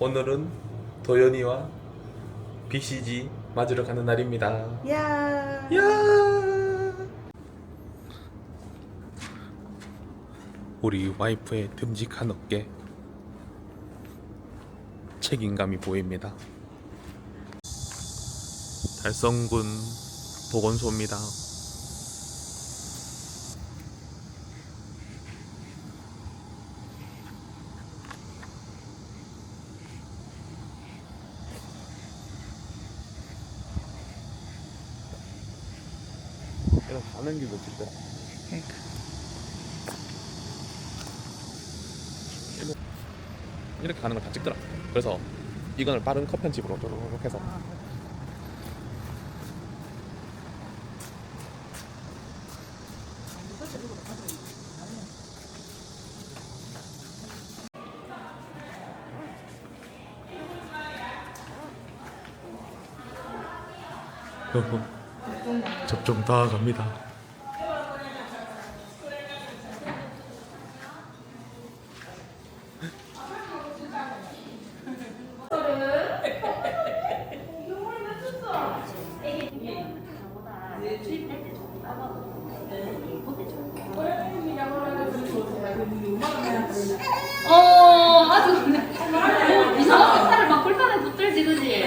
오늘은 도연이와 BCG 맞으러 가는 날입니다. 야. 야! 우리 와이프의 듬직한 어깨 책임감이 보입니다. 달성군 보건소입니다. 얘는 가는 길도 찍더라. 그러니까. 이렇게 가는 걸 다 찍더라. 그래서 이거는 빠른 컷 편집으로 쪼르륵 해서 접종 다 갑니다. 어, 아주 근데 이상한 팔을 막 불편해 붙들지, 그지?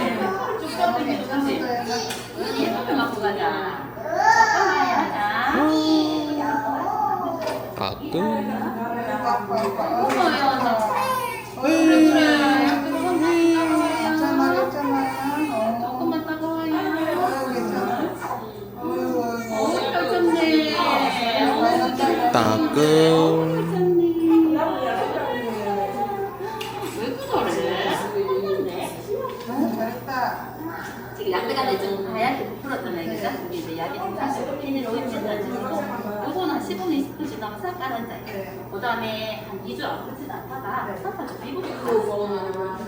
그지? 예쁘게 맞고 가자. 적당히 하자. 펼쳤네. 어, 따끔 지금 약대가 좀 하얗게 부풀었잖아요. 그죠? 우리 이제 약이 좀 사시고 피는 오일면서 지금 요거는 한 15분, 20분 지나면 싹 깔아져요. 그 다음에 한 2주 아프지도 않다가 살살 좀 미국으로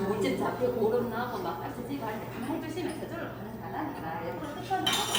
물집 잡히고 고름 나고 막 까치지고 할때 그만 해주시면 저절로 가는 거라니까. 옆으로 끝까지 하고